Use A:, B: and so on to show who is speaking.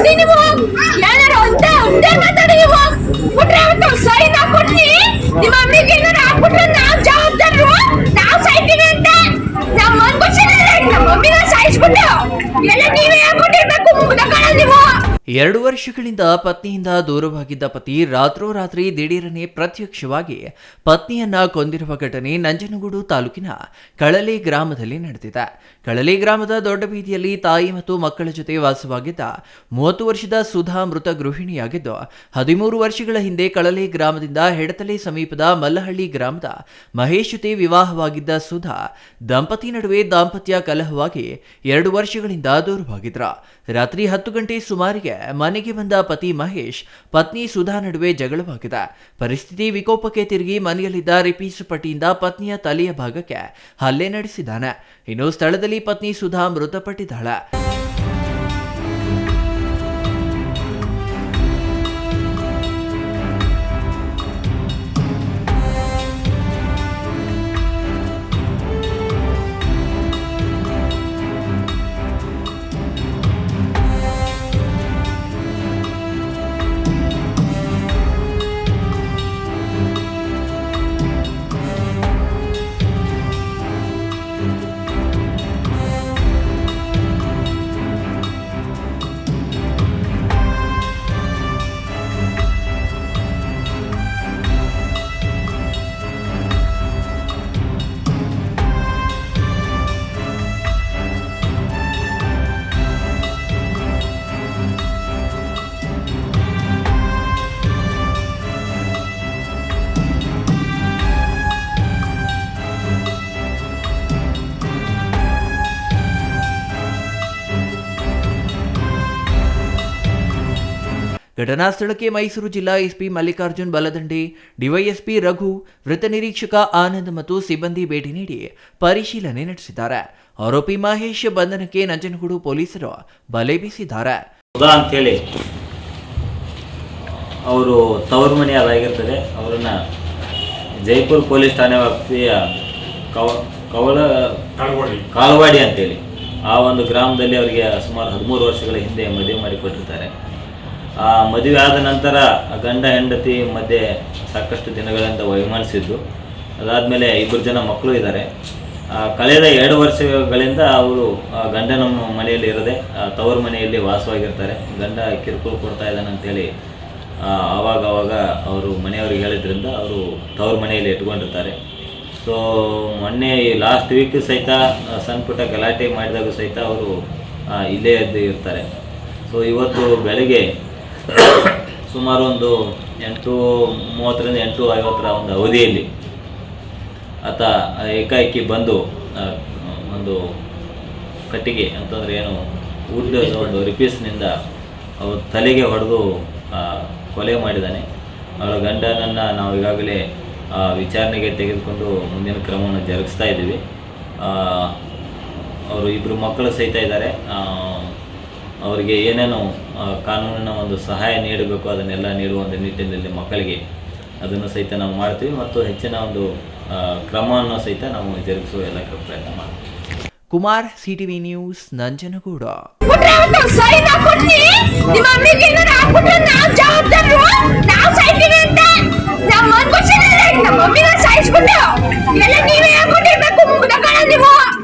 A: ನೀವು? ಏನಾರ ಒಂದೇ ಒಂದೇ ಮಾತಾಡಿ ನೀವು. ಬಿಟ್ರೆ ಅವತ್ತು ಸೈನ್ ಹಾಕೊಡ್ತೀನಿ ನಿಮ್ಮ ಅಮ್ಮಿಗೆ
B: ಎರಡು ವರ್ಷಗಳಿಂದ ಪತ್ನಿಯಿಂದ ದೂರವಾಗಿದ್ದ ಪತಿ ರಾತ್ರೋರಾತ್ರಿ ದಿಢೀರನೆ ಪ್ರತ್ಯಕ್ಷವಾಗಿ ಪತ್ನಿಯನ್ನ ಕೊಂದಿರುವ ಘಟನೆ ನಂಜನಗೂಡು ತಾಲೂಕಿನ ಕಳಲೆ ಗ್ರಾಮದಲ್ಲಿ ನಡೆದಿದೆ. ಕಳಲೆ ಗ್ರಾಮದ ದೊಡ್ಡ ಬೀದಿಯಲ್ಲಿ ತಾಯಿ ಮತ್ತು ಮಕ್ಕಳ ಜೊತೆ ವಾಸವಾಗಿದ್ದ ಮೂವತ್ತು ವರ್ಷದ ಸುಧಾ ಮೃತ ಗೃಹಿಣಿಯಾಗಿದ್ದು, ಹದಿಮೂರು ವರ್ಷಗಳ ಹಿಂದೆ ಕಳಲೆ ಗ್ರಾಮದಿಂದ ಹೆಡತಲೆ ಸಮೀಪದ ಮಲ್ಲಹಳ್ಳಿ ಗ್ರಾಮದ ಮಹೇಶ್ ಜೊತೆ ವಿವಾಹವಾಗಿದ್ದ ಸುಧಾ ದಂಪತಿ ನಡುವೆ ದಾಂಪತ್ಯ ಕಲಹವಾಗಿ ಎರಡು ವರ್ಷಗಳಿಂದ ದೂರವಾಗಿದ್ರ ರಾತ್ರಿ ಹತ್ತು ಗಂಟೆ ಸುಮಾರಿಗೆ ಮನೆಗೆ ಬಂದ ಪತಿ ಮಹೇಶ್, ಪತ್ನಿ ಸುಧಾ ನಡುವೆ ಜಗಳವಾಗಿದೆ. ಪರಿಸ್ಥಿತಿ ವಿಕೋಪಕ್ಕೆ ತಿರುಗಿ ಮನೆಯಲ್ಲಿದ್ದ ರಿಪೀಸ್ ಪಟ್ಟಿಯಿಂದ ಪತ್ನಿಯ ತಲೆಯ ಭಾಗಕ್ಕೆ ಹಲ್ಲೆ ನಡೆಸಿದ್ದಾನೆ. ಇನ್ನು ಸ್ಥಳದಲ್ಲಿ ಪತ್ನಿ ಸುಧಾ ಮೃತಪಟ್ಟಿದ್ದಾಳೆ. ಘಟನಾ ಸ್ಥಳಕ್ಕೆ ಮೈಸೂರು ಜಿಲ್ಲಾ ಎಸ್ಪಿ ಮಲ್ಲಿಕಾರ್ಜುನ್ ಬಲದಂಡೆ ಡಿವೈಎಸ್ಪಿ ರಘು ವೃತ್ತ ನಿರೀಕ್ಷಕ ಆನಂದ್ ಮತ್ತು ಸಿಬ್ಬಂದಿ ಭೇಟಿ ನೀಡಿ ಪರಿಶೀಲನೆ ನಡೆಸಿದ್ದಾರೆ. ಆರೋಪಿ ಮಹೇಶ್ ಬಂಧನಕ್ಕೆ ನಂಜನಗೂಡು ಪೊಲೀಸರು ಬಲೆ ಬೀಸಿದ್ದಾರೆ.
C: ಅಂತೇಳಿ ಅವರು ತವರು ಮನೆಯಲ್ಲಾಗಿರ್ತದೆ ಅವರನ್ನ ಜೈಪುರ್ ಪೊಲೀಸ್ ಠಾಣೆ ವ್ಯಾಪ್ತಿಯ ಕವ ಕವಲ ಕಾಲವಾಡಿ ಅಂತೇಳಿ. ಆ ಒಂದು ಗ್ರಾಮದಲ್ಲಿ ಅವರಿಗೆ ಸುಮಾರು ಹದಿಮೂರು ವರ್ಷಗಳ ಹಿಂದೆ ಮದುವೆ ಮಾಡಿಕೊಟ್ಟಿರ್ತಾರೆ. ಆ, ಮದುವೆ ಆದ ನಂತರ ಗಂಡ ಹೆಂಡತಿ ಮಧ್ಯೆ ಸಾಕಷ್ಟು ದಿನಗಳಿಂದ ವೈಮಾನಿಸಿದ್ದು ಅದಾದಮೇಲೆ ಇಬ್ಬರು ಜನ ಮಕ್ಕಳು ಇದ್ದಾರೆ. ಕಳೆದ ಎರಡು ವರ್ಷಗಳಿಂದ ಅವರು ಗಂಡನ ಮನೆಯಲ್ಲಿ ಇರದೆ ತವರು ಮನೆಯಲ್ಲಿ ವಾಸವಾಗಿರ್ತಾರೆ. ಗಂಡ ಕಿರುಕುಳ ಕೊಡ್ತಾ ಇದ್ದಾನೆ ಅಂತೇಳಿ ಆವಾಗ ಆವಾಗ ಅವರು ಮನೆಯವ್ರಿಗೆ ಹೇಳಿದ್ರಿಂದ ಅವರು ತವರು ಮನೆಯಲ್ಲಿ ಇಟ್ಕೊಂಡಿರ್ತಾರೆ. ಸೊ ಮೊನ್ನೆ ಈ ಲಾಸ್ಟ್ ವೀಕ್ ಸಹಿತ ಸಣ್ಣ ಪುಟ್ಟ ಗಲಾಟೆ ಮಾಡಿದಾಗ ಸಹಿತ ಅವರು ಇಲ್ಲೇ ಇರ್ತಾರೆ. ಸೊ ಇವತ್ತು ಬೆಳಗ್ಗೆ ಸುಮಾರು ಒಂದು ಎಂಟು ಮೂವತ್ತರಿಂದ ಎಂಟು ಐವತ್ತರ ಒಂದು ಅವಧಿಯಲ್ಲಿ ಆತ ಏಕಾಏಕಿ ಬಂದು ಒಂದು ಕಟ್ಟಿಗೆ ಅಂತಂದ್ರೆ ಏನು ವುಡ್ ಒಂದು ರಿಪೀಸ್ನಿಂದ ಅವ್ರ ತಲೆಗೆ ಹೊಡೆದು ಕೊಲೆ ಮಾಡಿದ್ದಾನೆ. ಅವಳ ಗಂಡನನ್ನು ನಾವು ಈಗಾಗಲೇ ಆ, ವಿಚಾರಣೆಗೆ ತೆಗೆದುಕೊಂಡು ಮುಂದಿನ ಕ್ರಮವನ್ನು ಜರುಗಿಸ್ತಾ ಇದ್ದೀವಿ. ಅವರು ಇಬ್ಬರು ಮಕ್ಕಳು ಸಹಿತ ಇದ್ದಾರೆ. ಅವರಿಗೆ ಏನೇನು ಕಾನೂನಿನ ಒಂದು ಸಹಾಯ ನೀಡಬೇಕು ಅದನ್ನೆಲ್ಲ ನೀಡುವ ಒಂದು ನಿಟ್ಟಿನಲ್ಲಿ ಮಕ್ಕಳಿಗೆ ಅದನ್ನು ಸಹಿತ ನಾವು ಮಾಡ್ತೀವಿ ಮತ್ತು ಹೆಚ್ಚಿನ ಒಂದು ಕ್ರಮವನ್ನು ಸಹಿತ ನಾವು ಜರುಗಿಸುವ ಎಲ್ಲ ಪ್ರಯತ್ನ ಮಾಡ್ತೀವಿ.
B: Kumar CTV news Nanjanagud.
A: ನಿಮ್ಮ